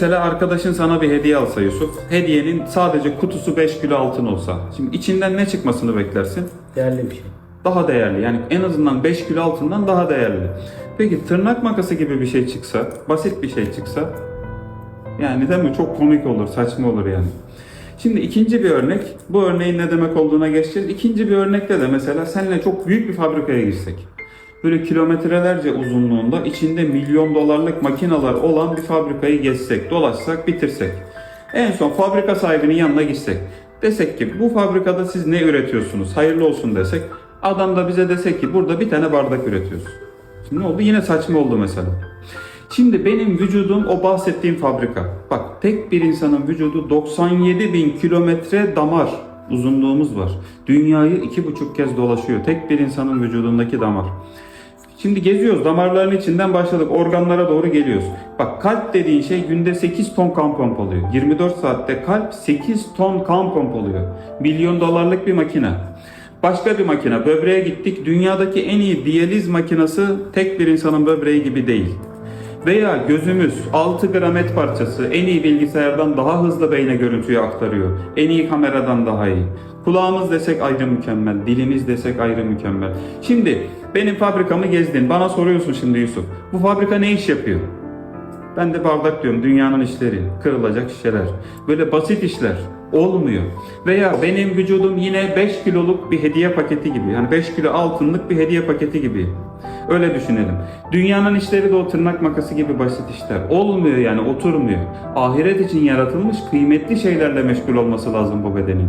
Mesela arkadaşın sana bir hediye alsa Yusuf, hediyenin sadece kutusu 5 kilo altın olsa, şimdi içinden ne çıkmasını beklersin? Değerli bir şey. Daha değerli. Yani en azından 5 kilo altından daha değerli. Peki tırnak makası gibi bir şey çıksa, basit bir şey çıksa, yani değil mi? Çok komik olur, saçma olur yani. Şimdi ikinci bir örnek, bu örneğin ne demek olduğuna geçeceğiz. İkinci bir örnekte de mesela seninle çok büyük bir fabrikaya girsek. Böyle kilometrelerce uzunluğunda içinde milyon dolarlık makineler olan bir fabrikayı gezsek, dolaşsak, bitirsek. En son fabrika sahibinin yanına gitsek. Desek ki bu fabrikada siz ne üretiyorsunuz? Hayırlı olsun desek. Adam da bize desek ki burada bir tane bardak üretiyoruz. Şimdi ne oldu? Yine saçma oldu mesela. Şimdi benim vücudum o bahsettiğim fabrika. Bak tek bir insanın vücudu 97 bin kilometre damar uzunluğumuz var. Dünyayı iki buçuk kez dolaşıyor. Tek bir insanın vücudundaki damar. Şimdi geziyoruz. Damarların içinden başladık. Organlara doğru geliyoruz. Bak kalp dediğin şey günde 8 ton kan pompalıyor. 24 saatte kalp 8 ton kan pompalıyor. Milyon dolarlık bir makine. Başka bir makine. Böbreğe gittik. Dünyadaki en iyi diyaliz makinesi tek bir insanın böbreği gibi değil. Veya gözümüz 6 gram et parçası en iyi bilgisayardan daha hızlı beyne görüntüyü aktarıyor. En iyi kameradan daha iyi. Kulağımız desek ayrı mükemmel, dilimiz desek ayrı mükemmel. Şimdi benim fabrikamı gezdin. Bana soruyorsun şimdi Yusuf. Bu fabrika ne iş yapıyor? Ben de bardak diyorum dünyanın işleri, kırılacak şişeler. Böyle basit işler olmuyor. Veya benim vücudum yine 5 kiloluk bir hediye paketi gibi. Yani 5 kilo altınlık bir hediye paketi gibi. Öyle düşünelim. Dünyanın işleri de o tırnak makası gibi basit işler. Olmuyor yani oturmuyor. Ahiret için yaratılmış kıymetli şeylerle meşgul olması lazım bu bedenin.